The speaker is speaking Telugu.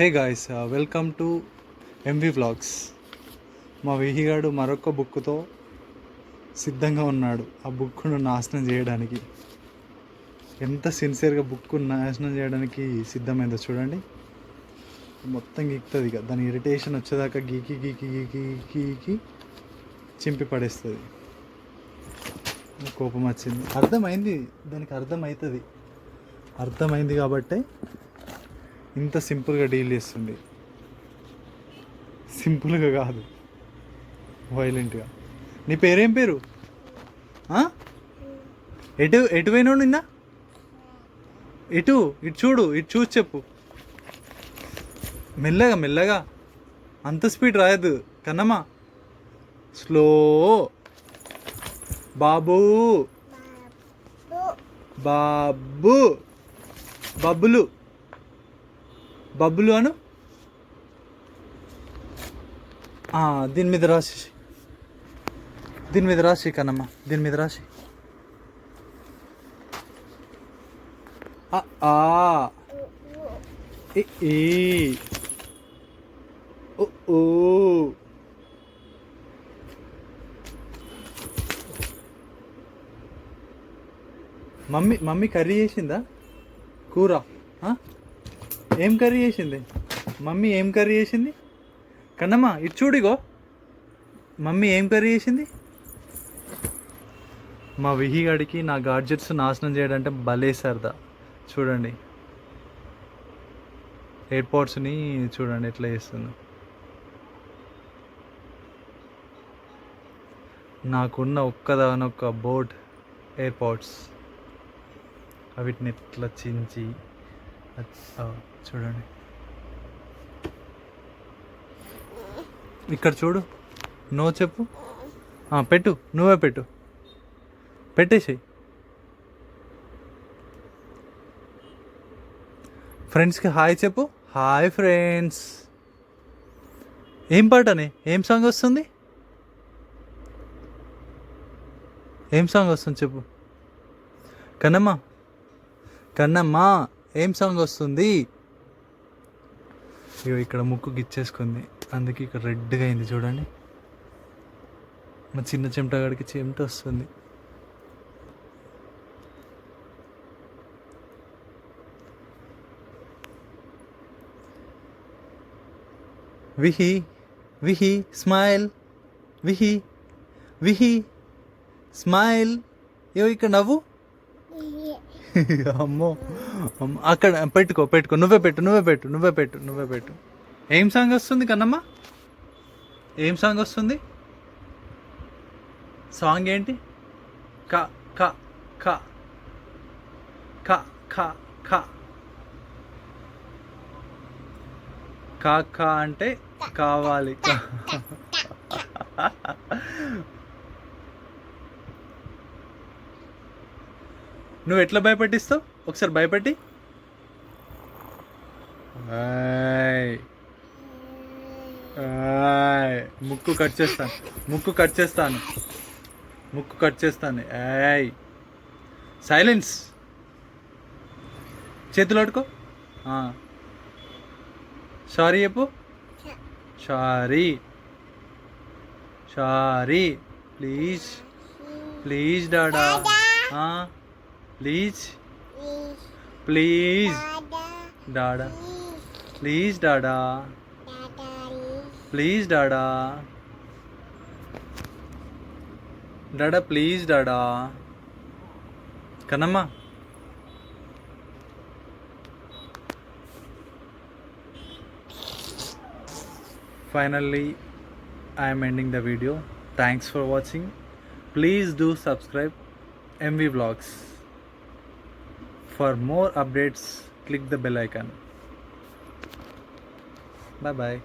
Hey guys welcome to MV vlogs మా విహిగాడు మరొక బుక్తో సిద్ధంగా ఉన్నాడు. ఆ బుక్ను నాశనం చేయడానికి. ఎంత సిన్సియర్గా బుక్ నాశనం చేయడానికి సిద్ధమైందో చూడండి. మొత్తం గీక్తుంది ఇక. దాని ఇరిటేషన్ వచ్చేదాకా గీకి గీకి గీకి గీకి గీకి చింపి పడేస్తుంది. కోపం వచ్చింది. అర్థమైంది. దానికి అర్థమవుతుంది అర్థమైంది కాబట్టే ఇంత సింపుల్గా డీల్ చేస్తుంది. సింపుల్గా కాదు. వైలెంట్గా. నీ పేరేం పేరు? ఎటు ఎటు పోయినావు నిన్న? ఇటు ఇటు చూడు ఇటు చూసి చెప్పు. మెల్లగా మెల్లగా. అంత స్పీడ్ రాయద్దు. కన్నమ్మా. స్లో. బాబు. బాబు. బబ్బులు. బబ్బులు అను? దీని మీద రాసి దీని మీద రాసి కన్నమ్మ. దీని మీద రాసి ఆ, ఈ. ఓ మమ్మీ మమ్మీ కర్రీ చేసిందా? కూర ఏం కర్రీ చేసింది? మమ్మీ ఏం కర్రీ చేసింది? కన్నమ్మ ఇటు చూడిగో. మమ్మీ ఏం కర్రీ చేసింది? మా విహిగాడికి నా గాడ్జెట్స్ నాశనం చేయడంటే భలే సరదా. చూడండి. ఎయిర్పోర్ట్స్ని చూడండి ఎట్లా చేస్తుంది. నాకున్న ఒక్కదానొక్క బోట్ ఎయిర్పోర్ట్స్. వీటిని ఎట్లా చించి చూడండి. ఇక్కడ చూడు. నో చెప్పు. పెట్టు. నువ్వే పెట్టు. పెట్టేసేయి. ఫ్రెండ్స్కి హాయ్ చెప్పు. Hi friends. ఏం పాటనే ఏం సాంగ్ వస్తుంది? ఏం సాంగ్ వస్తుంది చెప్పు. కన్నమ్మ. కన్నమ్మ. ఏం సాంగ్ వస్తుంది? ఇగో ఇక్కడ ముక్కు గిచ్చేసుకుంది. అందుకే ఇక్కడ రెడ్గా అయింది చూడండి. మా చిన్న చెమటగాడికి చెమట వస్తుంది. విహి విహి స్మైల్. విహి విహి స్మైల్. ఏవో ఇక్కడ నవ్వు. అమ్మో అక్కడ పెట్టుకో పెట్టుకో. నువ్వే పెట్టు నువ్వే పెట్టు నువ్వే పెట్టు నువ్వే పెట్టు. ఏం సాంగ్ వస్తుంది కన్నమ్మ? ఏం సాంగ్ వస్తుంది? సాంగ్ ఏంటి? క క క. క క క. కా కా అంటే కావాలి కా- నువ్వు ఎట్లా భయపెట్టిస్తావు ఒకసారి భయపెట్టి. ముక్కు కట్ చేస్తాను ముక్కు కట్ చేస్తాను. ముక్కు కట్ చేస్తాను. ఏయ్ సైలెన్స్. చేతులు పట్టుకో. సారీ చెప్పు. Sorry sorry please please డాడా please please డాడా please డాడా please డాడా డాడా please డాడా Kannamma finally i am ending the video thanks for watching please do subscribe mv vlogs for more updates click the bell icon. Bye bye